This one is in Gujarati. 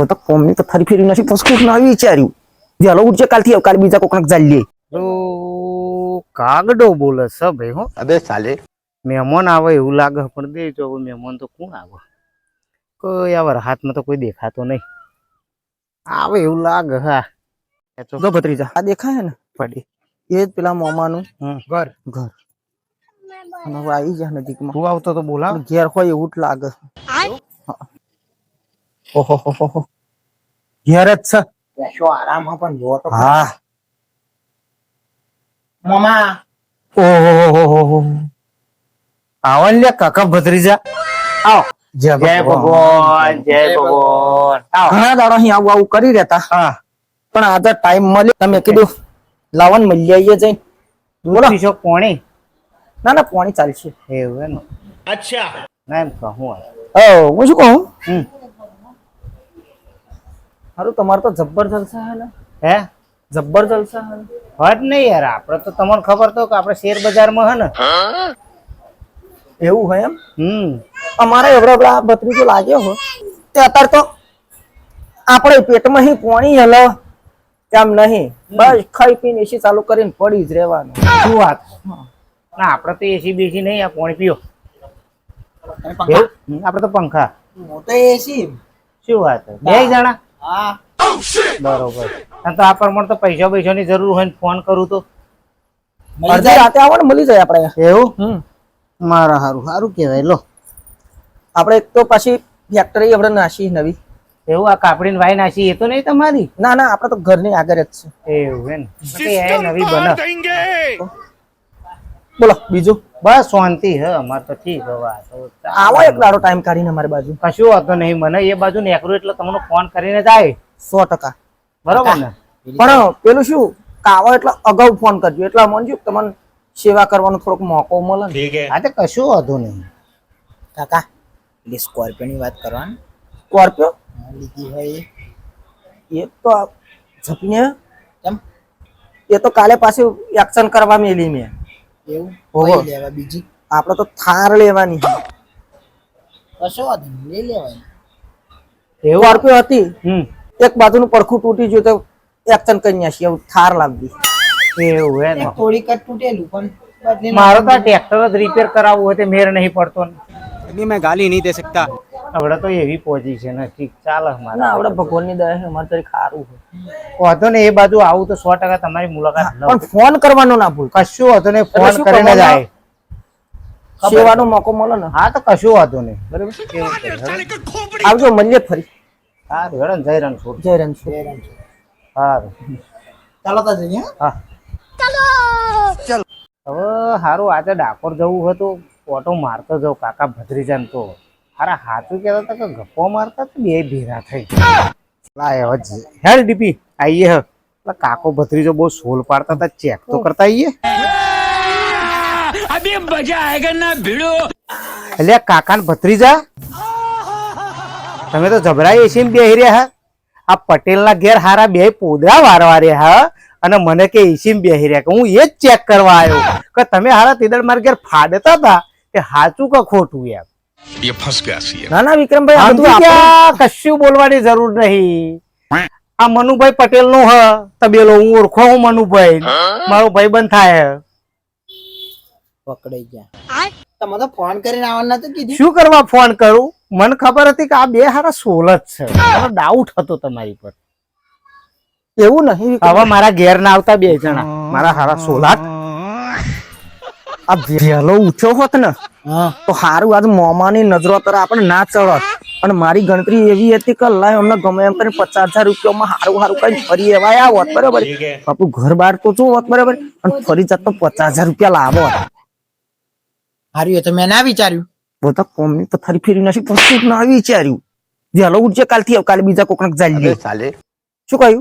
હું તો કોમની તો ફરી ફેરી નથી પછી કોક નવી વિચાર્યું. જેલો ઉઠજે કાલથી કાલે બીજા કોકને ચાલીએ. તો કાગડો બોલે છે ભાઈ હો. અબે સાલે મહેમાન આવે એવું લાગે પણ દે મહેમાન તો કોણ આવે? કોઈ આવા હાથમાં તો કોઈ દેખાતો નહીં. આવે એવું લાગે હા. એ તો જો ભત્રીજા. આ દેખાય ને પડી એ જ પેલા મોમાનું. હમ. ઘર. ઘર. અને આવી જા નજીકમાં. તું આવતો તો બોલાવ. ઘેર હોય એવું જ લાગે. ઓહો હો હો હો ઘેર જ છે. શું આરામ પણ જો તો હા. મામા ઓહો આવન લે કાકા ભત્રીજા. આવ. જય ભગવાન. જય ભગવાન. ઘણા દાડો અહીં આવું આવું કરી રહેતા. હા. પણ આજે ટાઈમ મળ્યો. તમે કીધું લાવન મળી આવીએ જઈને. બોલો. દૂધ કોણી ના ના કોણી ચાલશે. એવું એનું. અચ્છા. ના એમ કહું ઓ હું શું કહું? હમ. સારું તમારે તો જબ્બર જલસા હે ને? હે? જબ્બર જલસા હે હટ નહીં યાર આપડે તો તમને ખબર તો કે આપણે શેર બજારમાં હે ને. એવું હોય એમ? હમ. અમારે એવડા એવડા ભત્રીજો લાગ્યો હો. તે અત્યારે તો આપણે પેટમાં હિ પોણી હલો. કેમ નહીં? બસ ખાઈ પીને એસી ચાલુ કરીને પડી જ રહેવાનું. શું વાત? ના આપણે તો એસી બેસી નહીં આ પોણી પીઓ? આપણે તો પંખા. હું તો એસી. શું વાત? છે? બે જણા? બરોબર. તો આ પ્રમાણે તો પૈસા પૈસાની જરૂર હોય ને ફોન કરું તો. મળી અડધી જાય રાતે આવો ને મળી જાય આપણે. એવું? હમ. મારા સારું સારું કહેવાય લો. આપણે એક તો પાછી ફેક્ટરી આપણે નાસી નવી. એવું આ કાપડીને વાઈ નાસી એ તો નહીં તમારી? ના ના આપણે તો ઘરની આગળ જ છે. એવું હે ને તો એ નવી બને બોલો બીજું? બસ શાંતિ હે અમાર તો ઠીક હવે. આવો એક દાડો ટાઈમ કાઢીને અમારી બાજુ. કશું વાંધો નહીં મને એ બાજુ નેકરું એટલે તમને ફોન કરીને જાય. સો ટકા. બરોબર ને? પણ પેલું શું કાવો એટલે અગાઉ ફોન કરજો. એટલે મનજુ તમને સેવા કરવાનો થોડોક મોકો મળે ને. હા. તો કશું વાંધો નહીં. કાકા એટલે સ્કોર્પિયો ની વાત કરવાની. સ્કોર્પિયો લીધી હોય એ. તો ઝપીને કેમ? એ તો કાલે પાછું એક્શન કરવા મેલી મેં. એવું ઓહો. કઈ લેવા બીજી આપણે તો થાર લેવાની છે. કશો વાંધો નહીં, લઈ લેવાય એવું સ્કોર્પિયો હતી હમ એક બાજુનું પડખું તૂટી ગયું તો એક્શન કરી નાખી એવું થાર લાવી એવું હે ને થોડીક જ તૂટેલું પણ બદલી મારો તો ટ્રેક્ટર જ રિપેર કરાવવું હોય તો મેર નહીં પડતો ને अभी मैं गाली नहीं दे सकता હવે તો એવી પોઝિશન છે ચાલે ચાલે ના મારા આપણે ભગવાનની દયા છે અમારે તો ખારું છે. વાંધો ને એ બાજુ આવું તો સો ટકા તમારી મુલાકાત પણ ફોન કરવાનો ના ભૂલ. કશું વાંધો ને ફોન કરીને? જાય. સેવાનો મોકો મળે ને? હા તો કશું વાંધો નહીં. બરાબર. આવજો મળીએ ફરી. સારું હેડો ને જય રણછોડ જય રણછોડ સારું. ચાલો તો જઈએ હા? હા. હવે સારું આજે ડાકોર જવું હતું ઓટો મારતો જાઉં કાકા ભદ્રીજાન તો. હારા હાથું કહેતા હતા કે ગપ્પો મારતા તો બે ભેરા થઈ લાય જ. હેડ ડીપી આઈએ હ કાકો ભત્રીજો બહુ સોલ પાડતા હતા ચેક તો કરતા આઈએ. એટલે કાકા ને ભત્રીજા તમે તો જબરાઈ એસી બેહી રહ્યા હા? આ પટેલ ના ઘેર હારા બે પોદરા વારવા રહ્યા હા? અને મને કે એસી બેહી રહ્યા કે હું એ જ ચેક કરવા આવ્યો. કે તમે હારા તેદડ મારા ઘેર ફાડતા હતા કે સાચું કે ખોટું એમ? ये फंस गया सी ના ના વિક્રમભાઈ આ બધું સમજી આપણું- ગયા કશું બોલવાની જરૂર નહીં આ મનુભાઈ પટેલ નો હ તબેલો હું ઓળખો હું મનુભાઈ મારો ભાઈ બંધ થાય પકડાઈ ગયા તમે તો ફોન કરીને આવવાનું નતું કીધું શું કરવા ફોન કરું મને ખબર હતી કે આ બે હારા સોલ જ છે મને ડાઉટ હતો તમારી પર એવું નહીં હવે મારા ઘેર ના આવતા બે જણા મારા હારા સોલાટ આ વહેલો ઉઠ્યો હોત ને તો હારું આજ મોમાની નજરો તર આપણે ના ચડત. અને મારી ગણતરી એવી હતી કે લાય અમને ગમે એમ કરીને પચાસ હજાર રૂપિયામાં સારું સારું કઈ ફરી એવા આવત બરાબર? બાપુ ઘર બાર તો શું હોત બરાબર? અને ફરી જાત તો પચાસ હજાર રૂપિયા લાવો. હાર્યું તો મેં ના વિચાર્યું. બધા કોમની તો ફરી ફેરી નથી પછી ના વિચાર્યું? વહેલો ઉઠજે કાલથી કાલે બીજા કોકને ચાલે. સાલે શું કહ્યું?